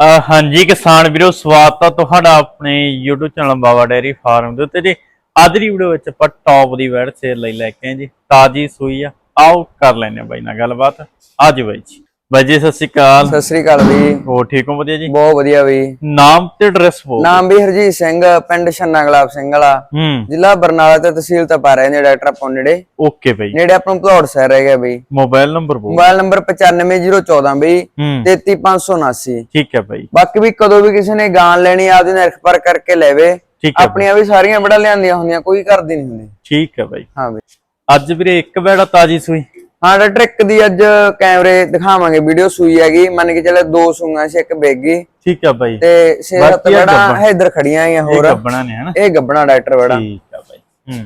ਹਾਂਜੀ ਕਿਸਾਨ ਵੀਰੋ, ਸਵਾਗਤ ਆ ਤੁਹਾਡਾ ਆਪਣੇ YouTube channel Baba dairy farm ਦੇ ਉੱਤੇ ਜੀ। ਅੱਜ ਦੀ ਵੀਡੀਓ ਵਿੱਚ ਆਪਾਂ ਟੌਪ ਦੀ ਵੈੜ ਸੇਲ ਲਈ ਲੈ ਕੇ ਆਏ ਜੀ। ਤਾਜੀ ਸੂਈ ਆ, ਆਓ ਕਰ ਲੈਨੇ ਆ ਬਾਈ ਨਾਲ ਗੱਲਬਾਤ। ਅੱਜ ਬਾਈ ਜੀ। ਬਾਈ ਜੀ ਸਤਿ ਸ਼੍ਰੀ ਅਕਾਲ। ਸਤਿ ਸ੍ਰੀ ਅਕਾਲ ਵੀ ਹੋਰ ਠੀਕ ਹੋ ਵਧੀਆ ਜੀ? ਬਹੁਤ ਵਧੀਆ ਵੀ। ਨਾਮ ਤੇ ਐਡਰੈਸ ਬੋਲ ਨਾਮ ਵੀ ਹਰਜੀਤ ਸਿੰਘ ਪਿੰਡ ਛੰਨਾ ਗੁਲਾਬ ਸਿੰਘ ਵਾਲਾ। ਹੂੰ। ਜ਼ਿਲ੍ਹਾ ਬਰਨਾਲਾ ਤੇ ਤਹਿਸੀਲ ਤਾਂ ਰਹੇ ਨੇ ਡਾਕਟਰ ਆਪਾਂ ਨੇੜੇ। ਓਕੇ ਬਾਈ। ਨੇੜੇ ਆਪਾਂ ਨੂੰ ਭਦੌੜ ਸ਼ਹਿਰ ਰਹਿ ਗਿਆ ਬਈ ਮੋਬਾਈਲ ਨੰਬਰ ਬੋਲ ਮੋਬਾਈਲ ਨੰਬਰ 95014 ਬਈ ਹੂੰ। 33579 ਠੀਕ ਹੈ ਬਾਈ। ਬਾਕੀ ਵੀ ਕਦੋਂ ਵੀ ਕਿਸੇ ਨੇ ਗਾਂ ਲੈਣੀ ਆਪਦੀ ਨਿਰਖ ਪਰ ਕਰਕੇ ਲੈਵੇ। ਆਪਣੀਆਂ ਵੀ ਸਾਰੀਆਂ ਬੜਾ ਲਿਆਂਦੀਆਂ ਹੁੰਦੀਆਂ ਕੋਈ ਕਰਦੀ ਨਹੀਂ ਹੁੰਦੀ। ਠੀਕ ਹੈ ਬਾਈ। ਹਾਂ ਬਈ। ਅੱਜ ਵੀਰੇ ਇੱਕ ਵੈੜਾ ਤਾਜੀ ਸੂਈ। ਹਾਂ ਡਾਕਟਰ ਇੱਕ ਦੀ ਅੱਜ ਕੈਮਰੇ ਦਿਖਾਵਾਂਗੇ ਵੀਡੀਓ ਸੂਈ ਹੈਗੀ। ਮੰਨ ਕੇ ਚੱਲੇ ਦੋ ਸੂਈਆਂ ਸੀ ਇੱਕ ਬੇਗੀ। ਠੀਕ ਹੈ ਬਾਈ। ਤੇ ਬਾਕੀ ਆ ਬੜਾ। ਇਧਰ ਖੜੀਆਂ ਆਈਆਂ ਇਹ ਹੋਰ। ਗੱਬਣਾ ਨੇ ਹਨਾ ਇਹ ਗੱਬਣਾ ਡਾਕਟਰ ਬੜਾ। ਠੀਕ ਹੈ ਬਾਈ। ਹੂੰ।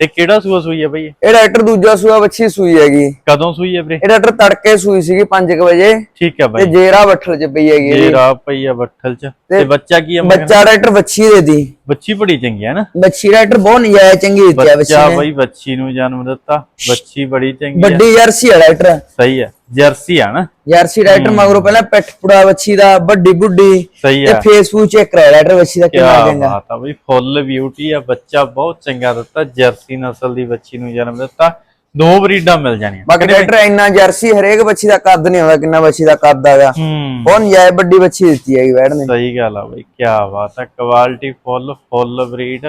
ਤੇ ਕਿਹੜਾ ਸੂਆ ਸੂਈ ਹੈ ਬਾਈ? ਇਹ? ਡਾਕਟਰ ਦੂਜਾ ਸੂਆ ਬੱਚੀ ਸੂਈ ਹੈਗੀ। ਕਦੋਂ ਸੂਈ ਹੈ ਵੀਰੇ? ਇਹ ਡਾਕਟਰ ਤੜਕੇ ਸੂਈ ਸੀਗੀ 5 ਵਜੇ। ਠੀਕ ਹੈ ਤੇ ਬਾਈ। ਜੇਰਾ ਬੱਠਲ ਚ ਪਈ ਹੈਗੀ। ਰਾਹ ਪਈ ਆ ਬੱਠਲ ਚ। ਤੇ ਬੱਚਾ ਕੀ ਆ ਮਗਰ? ਬੱਚਾ ਡਾਕਟਰ ਬੱਚੀ ਦੇ ਦੀ। ਬੱਚੀ ਬੜੀ ਚੰਗੀ ਹੈ ਨਾ। ਬੱਚੀ ਡਾਕਟਰ ਬਹੁਤ ਨਜਾਇਜ਼ ਚੰਗੀ ਦਿੱਤੀ ਆ ਬੱਚੀ ਬੱਚਾ ਬਾਈ ਬੱਚੀ ਨੂੰ ਜਨਮ ਦਿੱਤਾ। ਬੱਚੀ ਬੜੀ ਚੰਗੀ ਆ। ਵੱਡੀ ਜਰਸੀ ਆ ਡਾਕਟਰ। ਸਹੀ ਆ। ਜਰਸੀ ਆ ਨਾ। ਜਰਸੀ ਡਾਕਟਰ ਮਗਰੋਂ ਪਹਿਲਾਂ ਪਿੱਠ ਪੁੜਾ ਬੱਚੀ ਦਾ ਵੱਡੀ ਬੁੱਢੀ ਤੇ ਫੇਸਬੁੱਕ ਚੈੱਕ ਕਰਾ ਡਾਕਟਰ ਬੱਚੀ ਦਾ ਕਿੰਨਾ ਚੰਗਾ। ਬਾਤ ਆ ਬਈ ਫੁੱਲ ਬਿਊਟੀ ਆ ਬੱਚਾ ਬਹੁਤ ਚੰਗਾ ਦਿੱਤਾ ਜਰਸੀ ਨਸਲ ਦੀ ਬੱਚੀ ਨੂੰ ਜਨਮ ਦਿੱਤਾ। ਦੋ ਬਰੀਡਾਂ ਮਿਲ ਜਾਣੀਆਂ। ਬਾਕੀ ਡਾਕਟਰ ਇੰਨਾ ਜਰਸੀ ਹਰੇਕ ਬੱਚੀ ਦਾ ਕੱਦ ਨਹੀਂ ਹੁੰਦਾ ਕਿੰਨਾ ਬੱਚੀ ਦਾ ਕੱਦ ਆਗਾ। ਹੂੰ। ਬਹੁਤ ਨਜਾਇਜ਼ ਵੱਡੀ ਬੱਚੀ ਦਿੱਤੀ ਹੈਗੀ ਵੈੜ ਨੇ ਸਹੀ ਗੱਲ ਆ ਬਈ ਕਿਆ ਬਾਤ ਆ ਕੁਆਲਿਟੀ ਫੁੱਲ ਫੁੱਲ ਬਰੀਡ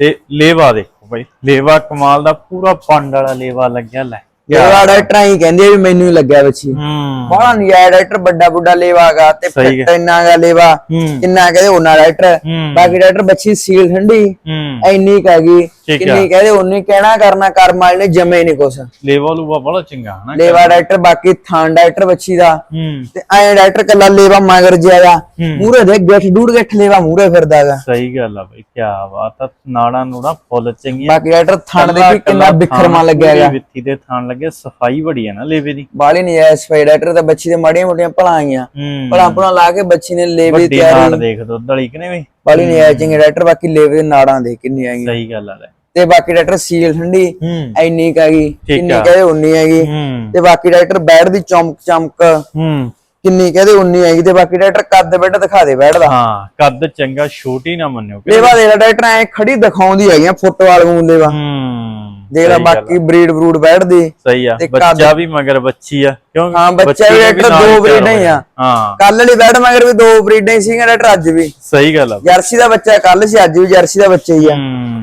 ਤੇ ਲੇਵਾ ਦੇਖੋ ਬਈ ਲੇਵਾ ਕਮਾਲ ਦਾ ਪੂਰਾ ਪੰਡ ਵਾਲਾ ਲੇਵਾ ਲੱਗਿਆ ਲੈ। ਜਿਹੜਾ ਡਾਕਟਰ ਹੀ ਕਹਿੰਦੇ ਆ ਵੀ ਮੈਨੂੰ ਹੀ ਲੱਗਿਆ ਬੱਚੀ ਹੂੰ। ਬੜਾ ਨਜਾਇਜ਼ ਡਾਕਟਰ ਵੱਡਾ ਬੁੱਢਾ ਲੇਵਾਗਾ ਤੇ ਫਿੱਟ ਇੰਨਾ ਗਾ ਲੇਵਾ ਕਿੰਨਾ ਕਹਦੇ ਉਹਨਾਂ ਡਾਕਟਰ ਹੂੰ। ਬਾਕੀ ਡਾਕਟਰ ਬੱਚੀ ਸੀਲ ਠੰਡੀ ਹੂੰ। ਇੰਨੀ ਕਹਗੀ ਠੀਕ ਕਿੰਨੀ ਕਹਦੇ ਉਨੀ ਕਹਿਣਾ ਕਰਨਾ ਕਰਮ ਵਾਲੇ ਨੇ ਜਮੇ ਨਹੀਂ ਕੁਛ। ਲੇਵਾ ਲੂਵਾ ਬੜਾ ਚੰਗਾ ਹਨਾ ਲੇਵਾ ਡਾਕਟਰ ਬਾਕੀ ਥਾਂ ਡਾਕਟਰ ਬੱਚੀ ਦਾ। ਹੂੰ। ਤੇ ਐ ਡਾਕਟਰ ਕੱਲਾ ਲੇਵਾ ਮਗਰ ਜ਼ਿਆਦਾ ਹੂੰ। ਮੂਰੇ ਦੇ ਗੱਠ ਡੂੜ ਗੱਠ ਲੇਵਾ ਮੂਰੇ ਫਿਰਦਾਗਾ ਸਹੀ ਗੱਲ ਆ ਬਈ ਕਿਆ ਬਾਤ ਆ ਨਾੜਾ ਨੂੜਾ ਫੁੱਲ ਚੰਗੀਆਂ। ਬਾਕੀ ਡਾਕਟਰ ਥਣ ਦੇ ਵੀ ਕਿੰਨਾ ਬਿਖਰਮਾ ਲੱਗਿਆ ਹੈਗਾ ਵਿੱਥੀ ਦੇ ਥਾਣ ਲੱਗੇ ਸਫ਼ਾਈ ਬੜੀ ਆ ਨਾ ਲੇਵੇ ਦੀ। ਬਾਲੀ ਨਹੀਂ ਐ ਸਫ਼ਾਈ ਡਾਕਟਰ ਤਾਂ ਬੱਚੀ ਦੇ ਮਾੜੀਆਂ ਮੋਟੀਆਂ ਭਲਾਂ ਆਈਆਂ ਹੂੰ। ਭਲਾਂ ਭਲਾਂ ਲਾ ਕੇ ਬੱਚੀ ਨੇ ਲੇਵੇ ਵੱਡੀ ਤਿਆਰੀ। ਨਾੜ ਦੇਖ ਦੁੱਧ ਵਾਲੀ ਕਿ ਨਹੀਂ ਵੀ ਬਾਲੀ ਨਹੀਂ ਐ ਚੰਗੇ ਡਾਕਟਰ ਬਾਕੀ ਲੇਵੇ ਦੇ ਨਾੜਾਂ ਦੇ ਕਿੰਨੀ ਆਈਆਂ। ਸਹੀ ਗੱਲ ਆ ਤੇ ਬਾਕੀ ਡਾਕਟਰ ਸੀਲ ਠੰਡੀ ਹੂੰ। ਐਨੀ ਕਹਗੀ ਕਿੰਨੀ ਆ। ਕਹਦੇ ਉਨੀ ਹੈਗੀ। ਤੇ ਬਾਕੀ ਡਾਕਟਰ ਬੈਡ ਦੀ ਚਮਕ ਚਮਕ ਕਿੰਨੀ ਕਹਦੇ ਉਨੀ ਹੈਗੀ ਤੇ ਬਾਕੀ ਡਾਕਟਰ ਕੱਦ ਬੈਡ ਦਿਖਾ ਦੇ ਬੈਡ ਦਾ। ਹਾਂ ਕੱਦ ਚੰਗਾ ਛੋਟੀ ਨਾ ਮੰਨਿਓ। ਕਿ ਲੇਵਾ ਦੇ ਡਾਕਟਰ ਐ ਖੜੀ ਦਿਖਾਉਂਦੀ ਹੈਗੀ ਫੁੱਟਬਾਲ ਨੂੰ ਲੇਵਾ। ਹੂੰ। ਦੇਖ ਲੈ ਬਾਕੀ ਬਰੀਡ ਬਰੂਡ ਬੈਡ ਦੀ ਸਹੀ ਆ ਬੱਚਾ ਵੀ ਮਗਰ ਬੱਚੀ ਆ ਕਿਉਂ? ਹਾਂ, ਬੱਚਾ ਵੀ ਡਾਕਟਰ ਦੋ ਬਰੀਡਾਂ ਹੀ। ਆ। ਹਾਂ। ਕੱਲ ਵਾਲੀ ਬੈਡ ਮਗਰ ਵੀ ਦੋ ਬਰੀਡਾਂ ਹੀ ਸੀਗੀਆਂ ਡਾਕਟਰ ਅੱਜ ਵੀ। ਸਹੀ ਗੱਲ ਆ। ਜਰਸੀ ਦਾ ਬੱਚਾ ਕੱਲ ਸੀ ਅੱਜ ਵੀ ਜਰਸੀ ਦਾ ਬੱਚਾ ਹੀ ਆ।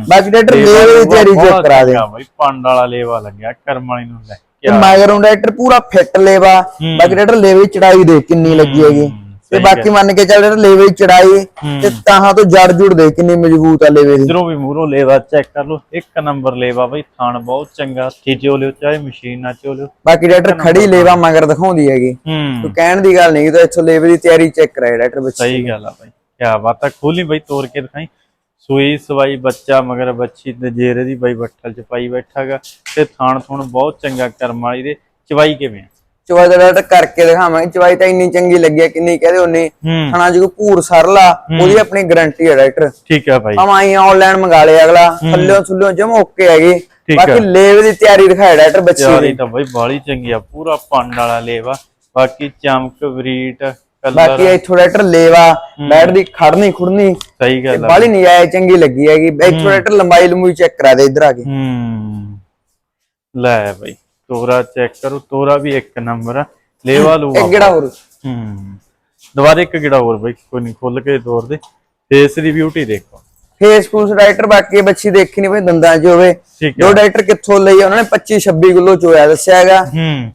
ਬਾਕੀ ਡਾਕਟਰ ਲੇਵੇ ਦੀ ਤਿਆਰੀ ਚੈੱਕ ਕਰਾ ਦੇ। ਬਈ ਪੰਡ ਵਾਲਾ ਲੇਵਾ ਲੱਗਿਆ ਕਰਮ ਵਾਲੀ ਨੂੰ ਲੈ। ਮਗਰੋਂ ਡਾਕਟਰ ਪੂਰਾ ਫਿੱਟ ਲੇਵਾ। ਬਾਕੀ ਡਾਕਟਰ ਲੇਵੇ ਚੜਾਈ ਦੇ ਕਿੰਨੀ ਲੱਗੀ ਹੈਗੀ। ਤੇ ਬਾਕੀ ਮੰਨ ਕੇ ਚੱਲ ਡਾਕਟਰ ਲੇਵੇ ਚੜਾਈ ਤੇ ਤਾਹਾਂ ਤੋਂ ਜੜ ਜੁੜ ਦੇ ਕਿੰਨੀ ਮਜ਼ਬੂਤ ਆ ਲੇਵੇ ਦੀ। ਇਧਰੋਂ ਵੀ ਮੂਹਰੋਂ ਲੇਵਾ ਚੈੱਕ ਕਰ ਲਓ ਇੱਕ ਨੰਬਰ ਲੇਵਾ ਬਈ ਥਾਣ ਬਹੁਤ ਚੰਗਾ ਖਿਚੋ ਲਿਓ ਚਾਹੇ ਮਸ਼ੀਨ ਨਾਲ ਚੋ ਲਿਓ। ਬਾਕੀ ਡਾਕਟਰ ਖੜੀ ਲੇਵਾ। ਮਗਰ ਦਿਖਾਉਂਦੀ ਹੈਗੀ। ਤੂੰ ਕਹਿਣ ਦੀ ਗੱਲ ਨਹੀਂ ਕਿ ਇੱਥੋਂ ਲੇਵੇ ਦੀ ਤਿਆਰੀ ਚੈੱਕ ਕਰਾਏ ਡਾਕਟਰ ਬੱਚੇ ਸਹੀ ਗੱਲ ਆ ਬਾਈ ਕਿਆ ਬਾਤ ਆ ਖੋਲੀ ਬਈ ਤੋੜ ਕੇ ਦਿਖਾਈ। ਸੂਈ ਸਵਾਈ ਬੱਚਾ ਮਗਰ ਬੱਚੀ ਤੇ ਜੇਰੇ ਦੀ ਬਾਈ ਬੱਠਲ ਚ ਪਾਈ ਬੈਠਾਗਾ ਤੇ ਥਾਣ ਥੁਣ ਬਹੁਤ ਚੰਗਾ ਕਰਮ ਵਾਲੀ ਦੇ ਚਵਾਈ ਕਿਵੇਂ ਚਵਾਈ ਦਾ ਡਾਕਟਰ ਕਰਕੇ ਦਿਖਾਵਾਂਗੇ। ਚਵਾਈ ਤਾਂ ਇੰਨੀ ਚੰਗੀ ਲੱਗੀ ਆ ਕਿੰਨੀ ਕਹਦੇ ਉਹਨੇ ਹੂੰ ਖਾਣਾ ਜੋ ਪੂਰ ਸਰਲਾ ਉਹਦੀ ਆਪਣੀ ਗਾਰੰਟੀ ਹੈ ਡਾਕਟਰ ਠੀਕ ਆ ਬਾਈ ਹਮ ਆਈ ਆਨਲਾਈਨ ਮੰਗਾ ਲਿਆ ਅਗਲਾ। ਥੱਲਿਓਂ ਥੱਲਿਓਂ ਜਮ ਓਕੇ ਹੈਗੀ ਬਾਕੀ ਲੇਵੇ ਦੀ ਤਿਆਰੀ ਦਿਖਾਇਆ ਡਾਕਟਰ ਬੱਚੀ ਦੀ। ਤਾਂ ਬਾਈ ਬਾਲੀ ਚੰਗੀ ਆ ਪੂਰਾ ਪੰਡ ਵਾਲਾ ਲੇਵਾ। ਬਾਕੀ ਚਮਕ ਬਰੀਟ ਕਲਰ ਬਾਕੀ ਇੱਥੋਂ ਡਾਕਟਰ ਲੇਵਾ ਬੈਠ ਦੀ ਖੜਨੀ ਖੁੜਨੀ। ਸਹੀ ਗੱਲ ਆ। ਬਾਲੀ ਨਹੀਂ ਆਏ ਚੰਗੀ ਲੱਗੀ ਹੈਗੀ। ਇੱਥੋਂ ਡਾਕਟਰ ਲੰਬਾਈ ਲੰਬੂਈ ਚੈੱਕ ਕਰਾ ਦੇ ਇਧਰ ਆ ਕੇ। ਹੂੰ। ਲੈ ਬਾਈ। ਤੋਰਾ ਚੈੱਕ ਕਰੋ ਤੋਰਾ ਵੀ ਇੱਕ ਨੰਬਰ ਆ। ਲੇਵਾ ਲੂਆ। ਇੱਕ ਗੇੜਾ ਹੋਰ। ਹੂੰ। ਦੁਬਾਰੇ ਇੱਕ ਗਿੜਾ ਹੋਰ ਬਈ ਕੋਈ ਨਹੀਂ ਖੁੱਲ ਕੇ ਤੋਰ ਦੇ। ਫੇਸ ਦੀ ਬਿਊਟੀ ਦੇਖੋ। ਫੇਸ ਫੂਸ ਡਾਕਟਰ ਬਾਕੀ ਬੱਚੀ ਦੇਖੀ ਨਹੀਂ ਬਈ ਦੰਦਾਂ 'ਚ ਹੋਵੇ। ਜੋ ਡਾਕਟਰ ਕਿੱਥੋਂ ਲਈ ਉਹਨਾਂ ਨੇ 25 26 ਕਿਲੋ ਚੋਇਆ ਦੱਸਿਆ ਹੈਗਾ।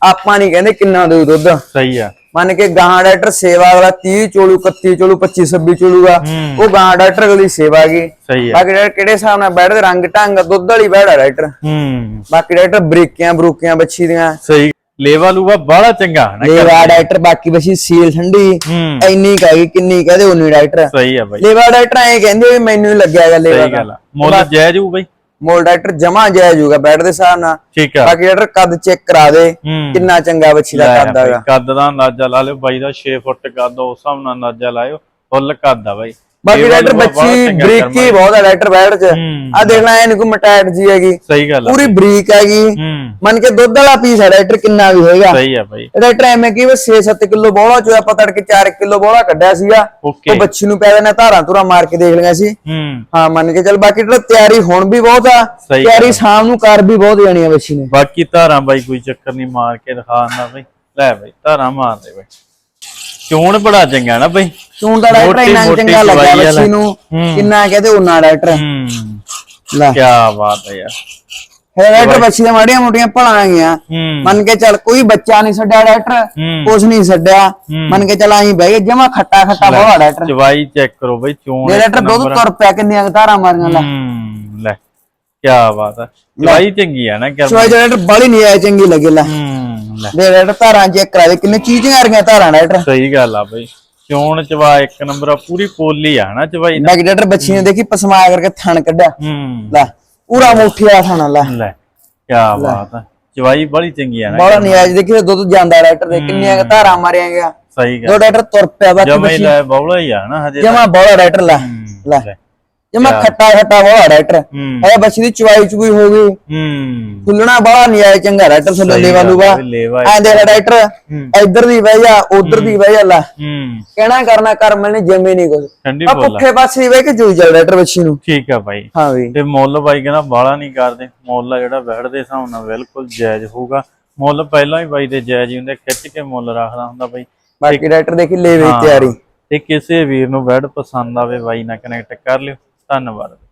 ਆਪਾਂ ਨਹੀਂ ਕਹਿੰਦੇ ਕਿੰਨਾ ਦੇਊ ਦੁੱਧ। ਸਹੀ ਆ। ਮੰਨ ਕੇ ਗਾਂ ਡਾਕਟਰ ਸੇਵਾ ਵਾਲਾ 30 ਚੋਲੂ 31 ਚੋਲੂ 25 26 ਚੋਲੂਗਾ। ਉਹ ਗਾਂ ਡਾਕਟਰ ਅਗਲੀ ਸੇਵਾ ਗਈ ਸਹੀ ਆ। ਬਾਕੀ ਡਾਕਟਰ ਕਿਹੜੇ ਹਿਸਾਬ ਨਾਲ ਬੈਠਦੇ? ਰੰਗ ਢੰਗ ਦੁੱਧ ਵਾਲੀ ਬੈਠਾ ਡਾਕਟਰ ਹੂੰ। ਬਾਕੀ ਡਾਕਟਰ ਬਰੀਕੀਆਂ ਬਰੂਕੀਆਂ ਬੱਚੀ ਦੀਆਂ। ਸਹੀ ਲੇਵਾ ਲੂਆ ਬੜਾ ਚੰਗਾ ਨਾ ਲੇਵਾ ਡਾਕਟਰ ਬਾਕੀ ਬੱਚੀ ਸੀਲ ਠੰਡੀ ਹੂੰ। ਇੰਨੀ ਕਹੇਗੀ ਕਿੰਨੀ ਕਹਦੇ ਉਨੀ ਡਾਕਟਰ ਸਹੀ ਆ ਬਾਈ। ਲੇਵਾ ਡਾਕਟਰ ਐ ਕਹਿੰਦੇ ਵੀ ਮੈਨੂੰ ਹੀ ਲੱਗਿਆ ਹੈਗਾ ਲੇਵਾ ਸਹੀ ਗੱਲ ਮੁੱਲ ਜਾਇਜ਼ ਹੋਊ ਬਾਈ। ਮੋਲ ਡਾਕਟਰ ਜਮਾ ਜਾਇਜ਼ ਹੋਊਗਾ ਬੈਠ ਦੇ ਹਿਸਾਬ ਨਾਲ। ਠੀਕ ਆ। ਬਾਕੀ ਡਾਕਟਰ ਕੱਦ ਚੈੱਕ ਕਰਾ ਦੇ ਕਿੰਨਾ ਚੰਗਾ ਬੱਚੀ ਦਾ ਕੱਦ ਹੈਗਾ। ਕੱਦ ਦਾ ਅੰਦਾਜ਼ਾ ਲਾ ਲਿਓ ਬਾਈ ਦਾ 6 ਫੁੱਟ ਕੱਦ ਉਸ ਹਿਸਾਬ ਨਾਲ ਅੰਦਾਜ਼ਾ ਲਾਇਓ। ਫੁੱਲ ਕੱਦ ਆ ਬਾਈ। ਬਾਕੀ ਬਹੁਤ ਬੱਚੀ ਬਰੀਕੀ ਬਹੁਤ ਹੈ ਡਾਕਟਰ ਬੈਠ ਚ। ਹੂੰ। ਆ ਦੇਖ ਲੈ ਐ ਕੋਈ ਮਟੈਟ ਜੀ ਹੈਗੀ। ਸਹੀ ਗੱਲ ਪੂਰੀ ਬਰੀਕ ਹੈਗੀ। ਹੂੰ। ਮੰਨ ਕੇ ਦੁੱਧ ਵਾਲਾ ਪੀਸ ਹੈ ਡਾਕਟਰ ਕਿੰਨਾ ਵੀ ਹੋਏਗਾ। ਸਹੀ ਆ ਬਾਈ। ਡਾਕਟਰ ਐਵੇਂ ਕਿ 6-7 ਕਿਲੋ ਬੋਲਾ ਚੋਂ ਆਪਾਂ ਤੜਕੇ 4 ਕਿਲੋ ਬੋਲਾ ਕੱਢਿਆ ਸੀਗਾ। ਉਹ ਬੱਚੀ ਨੂੰ ਪੈ ਦੇਣਾ ਧਾਰਾਂ ਧੁਰਾ ਮਾਰ ਕੇ ਦੇਖ ਲਿਆ ਸੀ। ਹੂੰ। ਹਾਂ ਮੰਨ ਕੇ ਚੱਲ ਬਾਕੀ ਜਿਹੜਾ ਤਿਆਰੀ ਹੁਣ ਵੀ ਬਹੁਤ ਆ ਤਿਆਰੀ ਸ਼ਾਮ ਨੂੰ ਕਰ ਵੀ ਬਹੁਤ ਜਾਣੀ ਆ ਬੱਚੀ ਨੇ। ਬਾਕੀ ਧਾਰਾਂ ਬਾਈ ਕੋਈ ਚੱਕਰ ਨਹੀਂ ਮਾਰ ਕੇ ਦਿਖਾ ਦਿੰਦਾ ਬਾਈ। ਲੈ ਬਾਈ ਧਾਰਾਂ ਮਾਰ ਦੇ ਬਾਈ। ਚੋਣ ਬੜਾ ਚੰਗਾ ਨਾ ਬਾਈ। ਤੂੰ ਤਾਂ ਡਾਕਟਰ ਮੋਟੀ- ਇੰਨਾ ਮੋਟੀ ਚੰਗਾ ਲੱਗਾ ਵਾਲਾ। ਬੱਚੀ ਨੂੰ। ਹੂੰ। ਕਿੰਨਾ ਕਹਦੇ ਉਹਨਾਂ ਡਾਕਟਰ। ਹੂੰ। ਲੈ। ਕੀ ਬਾਤ ਹੈ ਯਾਰ। ਫਿਰ ਡਾਕਟਰ ਬੱਚੀ ਦੇ ਮਾੜੀਆਂ ਮੋਟੀਆਂ ਭਲਾਂ ਗਈਆਂ ਹੂੰ। ਮੰਨ ਕੇ ਚੱਲ ਕੋਈ ਬੱਚਾ ਨਹੀਂ ਛੱਡਿਆ ਡਾਕਟਰ ਹੂੰ। ਕੁਛ ਨਹੀਂ ਛੱਡਿਆ। ਮੰਨ ਕੇ ਚੱਲ ਆਹੀਂ ਬਹਿ ਗਏ ਜਮਾ ਖੱਟਾ ਖੱਟਾ ਬਹੁਤ ਡਾਕਟਰ। ਚਵਾਈ ਚੈੱਕ ਕਰੋ ਬਾਈ ਚੋਣ ਇੱਕ ਡਾਕਟਰ ਦੁੱਧ ਨੰਬਰ। ਤੁਰ ਪਿਆ ਕਿੰਨੀਆਂ ਕੁ ਧਾਰਾਂ ਮਾਰੀਆਂ ਲੈ। ਹੂੰ ਲੈ। ਕੀ ਬਾਤ ਹੈ ਚਵਾਈ ਚੰਗੀ ਆ ਨਾ ਕਰ ਸੋਈ ਡਾਕਟਰ ਬੜੀ ਨਹੀਂ ਆਈ ਚੰਗੀ ਲੱਗੀ ਲੈ। ਹੂੰ। ਲੈ ਦੇ ਡਾਕਟਰ ਧਾਰਾਂ ਚੈੱਕ ਕਰਾ ਦੇ ਕਿੰਨੇ ਚੀਜ਼ਾਂ ਆ ਰਹੀਆਂ ਧਾਰਾਂ ਡਾਕਟਰ ਸਹੀ ਗੱਲ ਆ ਬਾਈ। ਚੋਣ ਚਵਾ ਇੱਕ ਨੰਬਰ ਆ ਪੂਰੀ ਪੋਲੀ ਆ ਨਾ ਚਵਾਈ ਡਾਕਟਰ ਬੱਚੀ ਨੇ ਦੇਖੀ ਪਸਮਾ ਕਰਕੇ ਥਣ ਕੱਢਿਆ। ਹੂੰ। ਲੈ ਪੂਰਾ ਮੁੱਠੀ ਵਾਲਾ ਥਾਣਾ ਲੈ। ਲੈ ਕੀ ਬਾਤ ਹੈ ਚਵਾਈ ਬੜੀ ਚੰਗੀ ਆ ਨਾ ਬੜਾ ਆਇਆ ਦੇਖੀ ਦੁੱਧ ਜਾਂਦਾ ਡਾਕਟਰ ਦੇ ਕਿੰਨੀਆਂ ਧਾਰਾਂ ਮਾਰੀਆਂ ਗਿਆ। ਸਹੀ ਗੱਲ। ਦੋ ਡਾਕਟਰ ਤੁਰ ਪਿਆ ਬਾਕੀ ਜਮੇ ਲੈ ਬੌਲਾ ਹੀ ਆ ਨਾ ਹਜੇ ਜਮਾ ਬੜਾ ਡਾਕਟਰ ਲੈ। ਲੈ। ਲੈ। ਜਮਾ ਖੱਟਾ ਖੱਟਾ ਬੜਾ ਡਾਕਟਰ ਹੂੰ। ਬੱਚੀ ਦੀ ਚੁਆਈ ਚੁਈ ਹੋ ਗਈ। ਹੂੰ। ਖੁੱਲਣਾ ਬੜਾ ਨਹੀਂ ਆਇਆ ਚੰਗਾ ਡਾਕਟਰ ਸੱਲੇ ਸਹੀ ਲੇਵਾ ਗੱਲ ਲੂਗਾ। ਆ ਵੀ ਲੇਵਾ ਐਂ ਦੇਖ ਡਾਕਟਰ ਇੱਧਰ ਦੀ ਬਹਿ ਜਾ ਉਧਰ ਦੀ ਬਹਿ ਜਾ ਲੈ। ਹੂੰ। ਕਹਿਣਾ ਕਰਨਾ ਕਰ ਮੈਨੇ ਜਮੇ ਨਹੀਂ ਕੁਝ ਆ। ਪੁੱਠੇ ਪਾਸੇ ਹੀ ਬਹਿ ਕੇ ਜੂਈ ਚੱਲ ਡਾਕਟਰ ਬੱਚੀ ਨੂੰ। ਠੀਕ ਆ ਬਾਈ। ਹਾਂ ਵੀ ਤੇ ਮੁੱਲ ਬਾਈ ਕਹਿੰਦਾ ਬਾਲਾ ਨਹੀਂ ਕਰਦੇ। ਮੁੱਲ ਆ ਜਿਹੜਾ ਵੈੜ ਦੇ ਹਿਸਾਬ ਨਾਲ ਬਿਲਕੁਲ ਜਾਇਜ਼ ਹੋਊਗਾ। ਮੁੱਲ ਪਹਿਲਾਂ ਹੀ ਬਾਈ ਦੇ ਜਾਇਜ਼ ਹੀ ਹੁੰਦੇ ਖਿੱਚ ਕੇ ਮੁੱਲ ਰੱਖਦਾ ਹੁੰਦਾ ਬਾਈ। ਬਾਕੀ ਡਾਕਟਰ ਦੇਖੀ ਲੇਵੇ ਦੀ ਹਾਂ। ਤਿਆਰੀ। ਤੇ ਕਿਸੇ ਵੀਰ ਨੂੰ ਵੈੜ ਪਸੰਦ ਆਵੇ ਬਾਈ ਨਾਲ ਕਨੈਕਟ ਕਰ ਲਿਓ। ਧੰਨਵਾਦ।